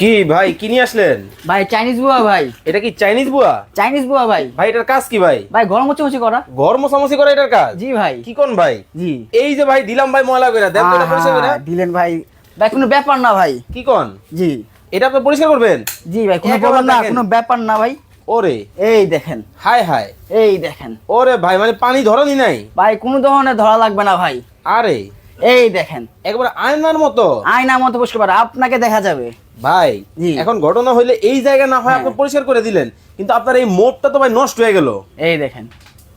কি ভাই কি নিয়ে আসলেন? ভাই চাইনিজ বুয়া ভাই। এটা কি চাইনিজ বুয়া? চাইনিজ বুয়া ভাই। ভাই এটার কাজ কি ভাই? ভাই গরম মুচি করা। ঘর মোছামুছি করে এটার কাজ? জি ভাই। কি কোন ভাই? জি। এই যে ভাই দিলাম ভাই ময়লা করে দেন তো পরিষ্কার করে আহা, দিলেন ভাই। ভাই কোনো ব্যাপার না ভাই। কি কোন? জি। এটা আপনি পরিষ্কার করবেন? জি ভাই কোনো বলেন না কোনো ব্যাপার না ভাই। ওরে। এই দেখেন। হায় হায়। এই দেখেন। ওরে ভাই মানে পানি ধরনি নাই। ভাই কোনো ধরনের ধরা লাগবে না ভাই। আরে। এই দেখেন একবার আয়নার মতো। আয়নার মতো বসতে পারে আপনাকে দেখা যাবে। ভাই এখন ঘটনা হইলে এই জায়গা না হয় হ্যাঁ। আপনি পরিষ্কার করে দিলেন কিন্তু আপনার এই মোটটা তো ভাই নষ্ট হয়ে গেল। এই দেখেন।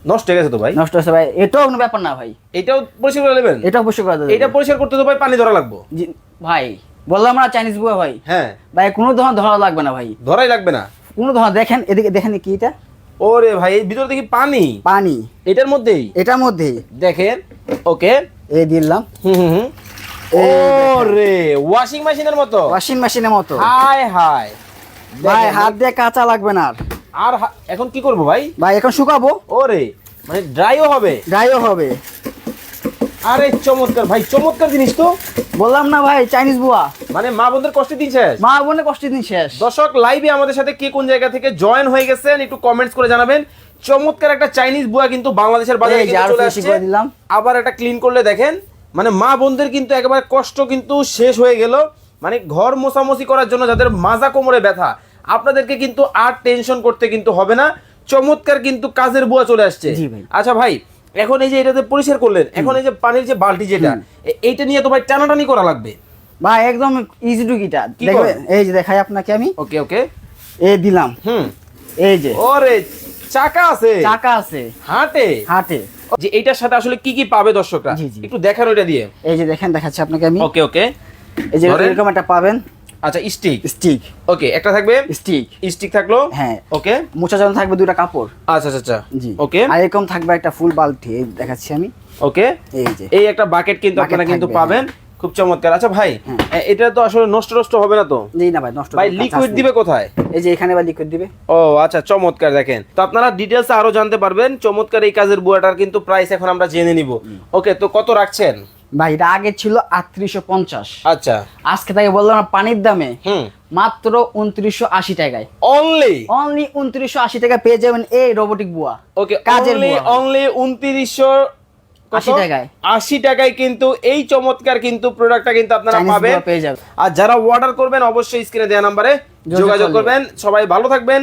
নষ্ট হয়ে গেছে তো ভাই? নষ্ট হচ্ছে ভাই এটাও কোনো ব্যাপার না ভাই। এটাও পরিষ্কার করে নেবেন? এটা অবশ্যই করা যাবে এটা পরিষ্কার করতে তো ভাই পানি ধরা লাগবো। জি ভাই বললাম না চাইনিজ বুয়া ভাই। হ্যাঁ। ভাই কোনো ধরনের ধরা লাগবে না ভাই। ধরাই লাগবে না। কোনো ধরনের দেখেন এদিকে দেখেন কি এটা? ওরে ভাই এই ভিতরে দেখি পানি। পানি। এটার মধ্যেই? এটার মধ্যে দেখেন ওকে। এই দিলাম। হুম হুম। ওরে ওয়াশিং মেশিনের মতো? ওয়াশিং মেশিনের মতো। হায় হায়। ভাই হাত দিয়ে কাঁচা লাগবে না আর। আর এখন কি করব ভাই? ভাই এখন শুকাবো। ওরে মানে ড্রাইও হবে। ড্রাইও হবে। আরে চমৎকার ভাই চমৎকার জিনিস তো। বললাম না ভাই চাইনিজ বুয়া। মানে মা বোনদের কষ্ট দিন শেষ। মা বোনের কষ্ট দিন শেষ। দর্শক লাইভে আমাদের সাথে কে কোন জায়গা থেকে জয়েন হয়ে গেছেন একটু কমেন্টস করে জানাবেন। চমৎকার একটা চাইনিজ বুয়া কিন্তু বাংলাদেশের বাজারে চলে আসছে। দিলাম। আবার একটা ক্লিন করলে দেখেন মানে মা বোনদের কিন্তু একেবারে কষ্ট কিন্তু শেষ হয়ে গেল। মানে ঘর মোছামুছি করার জন্য যাদের মাজা কোমরে ব্যথা আপনাদেরকে কিন্তু আর টেনশন করতে কিন্তু হবে না। চমৎকার কিন্তু কাজের বুয়া চলে আসছে। আচ্ছা ভাই এখন এই যে এটাতে পরিষ্কার করলেন এখন এই যে পানির যে বালতি যেটা এইটা নিয়ে তো ভাই টানাটানি করা লাগবে। ভাই একদম ইজি টু গিটা এই যে দেখাই আপনাকে আমি। ওকে ওকে। এ দিলাম। হুম। এই যে। ওরে চাকা আছে। চাকা আছে। হাটে? হাটে। যে এইটার সাথে আসলে কি কি পাবে দর্শকরা। একটু দেখান ওইটা দিয়ে। এই যে দেখেন দেখাচ্ছি আপনাকে আমি। ওকে ওকে। এই যে এরকম একটা পাবেন। আচ্ছা স্টিক স্টিক ওকে একটা থাকবে? স্টিক স্টিক থাকল? হ্যাঁ। ওকে মোচার জন্য থাকবে দুটা কাপড়। আচ্ছা আচ্ছা আচ্ছা। জি। ওকে আর এরকম থাকবে একটা ফুল বালতি এই দেখাচ্ছি আমি। ওকে এই যে। এই একটা বাকেট কিন্তু আপনারা কিন্তু পাবেন। খুব চমৎকার। আচ্ছা ভাই হ্যাঁ। এটা তো আসলে নষ্ট নষ্ট হবে না তো? জি না ভাই নষ্ট ভাই লিকুইড দিবে কোথায়? এই যে এখানে ভাই লিকুইড দিবে। ও আচ্ছা চমৎকার দেখেন। তো আপনারা ডিটেলস আরও জানতে পারবেন। চমৎকার এই কাজের বুয়াটার কিন্তু প্রাইস এখন আমরা জেনে নিব। ওকে তো কত রাখছেন? ভাই এটা আগে ছিল আটত্রিশশো পঞ্চাশ। আচ্ছা। আজকে তাকে বললাম পানির দামে। মাত্র উনত্রিশশো আশি টাকায়। অনলি অনলি উনত্রিশশো আশি টাকা পেয়ে যাবেন এই রোবোটিক বুয়া। ওকে কাজের অনলি উনত্রিশশো 80 টাকায়। আশি টাকায় কিন্তু এই চমৎকার কিন্তু প্রোডাক্টটা কিন্তু আপনারা পাবেন। পেয়ে যাবেন। আর যারা অর্ডার করবেন অবশ্যই স্ক্রিনে দেওয়া নাম্বারে যোগাযোগ করবেন। সবাই ভালো থাকবেন।